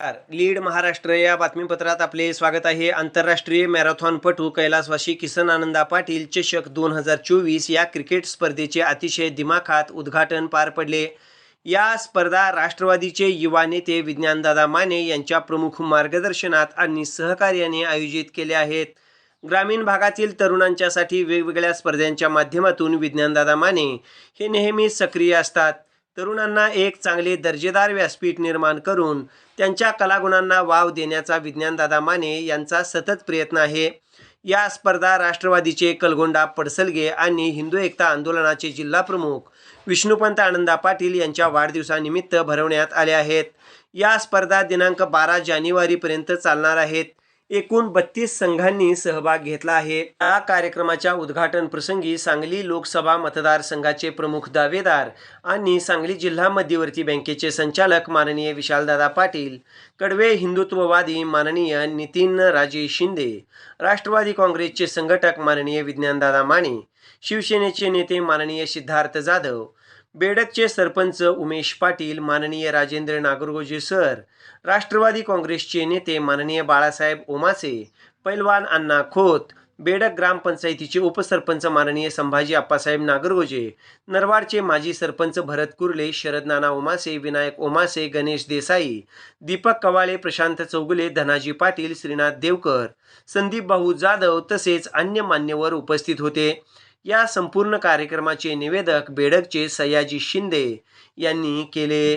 नमस्कार. लीड महाराष्ट्र या बातमीपत्रात आपले स्वागत आहे. आंतरराष्ट्रीय मॅरेथॉनपटू कैलासवासी किसन आनंदा पाटील चषक दोन हजार चोवीस या क्रिकेट स्पर्धेचे अतिशय दिमाखात उद्घाटन पार पडले. या स्पर्धा राष्ट्रवादीचे युवा नेते विज्ञानदादा माने यांच्या प्रमुख मार्गदर्शनात आणि सहकार्याने आयोजित केले आहेत. ग्रामीण भागातील तरुणांच्यासाठी वेगवेगळ्या स्पर्धांच्या माध्यमातून विज्ञानदादा माने हे नेहमी सक्रिय असतात. तरुणांना एक चांगले दर्जेदार व्यासपीठ निर्माण करून त्यांच्या कलागुणांना वाव देण्याचा विज्ञानदादा माने यांचा सतत प्रयत्न आहे. या स्पर्धा राष्ट्रवादीचे कलगोंडा पडसलगे आणि हिंदू एकता आंदोलनाचे जिल्हाप्रमुख विष्णुपंत आनंदा पाटील यांच्या वाढदिवसानिमित्त भरवण्यात आल्या आहेत. या स्पर्धा दिनांक बारा जानेवारीपर्यंत चालणार आहेत. एकूण बत्तीस संघांनी सहभाग घेतला आहे. या कार्यक्रमाच्या उद्घाटन प्रसंगी सांगली लोकसभा मतदारसंघाचे प्रमुख दावेदार आणि सांगली जिल्हा मध्यवर्ती बँकेचे संचालक माननीय विशालदादा पाटील कडवे हिंदुत्ववादी माननीय नितीन राजे शिंदे राष्ट्रवादी काँग्रेसचे संघटक माननीय विज्ञानदादा माने शिवसेनेचे नेते माननीय सिद्धार्थ जाधव बेडकचे सरपंच उमेश पाटील माननीय राजेंद्र नागरगोजे सर राष्ट्रवादी काँग्रेसचे नेते माननीय बाळासाहेब ओमासे पैलवान अण्णा खोत बेडक ग्रामपंचायतीचे उपसरपंच माननीय संभाजी आप्पासाहेब नागरगोजे नरवाडचे माजी सरपंच भरत कुर्ले शरद नाना ओमासे विनायक ओमासे गणेश देसाई दीपक कवाळे प्रशांत चौगुले धनाजी पाटील श्रीनाथ देवकर संदीप भाऊ जाधव तसेच अन्य मान्यवर उपस्थित होते. या संपूर्ण कार्यक्रमाचे निवेदक बेडकचे सयाजी शिंदे यांनी केले.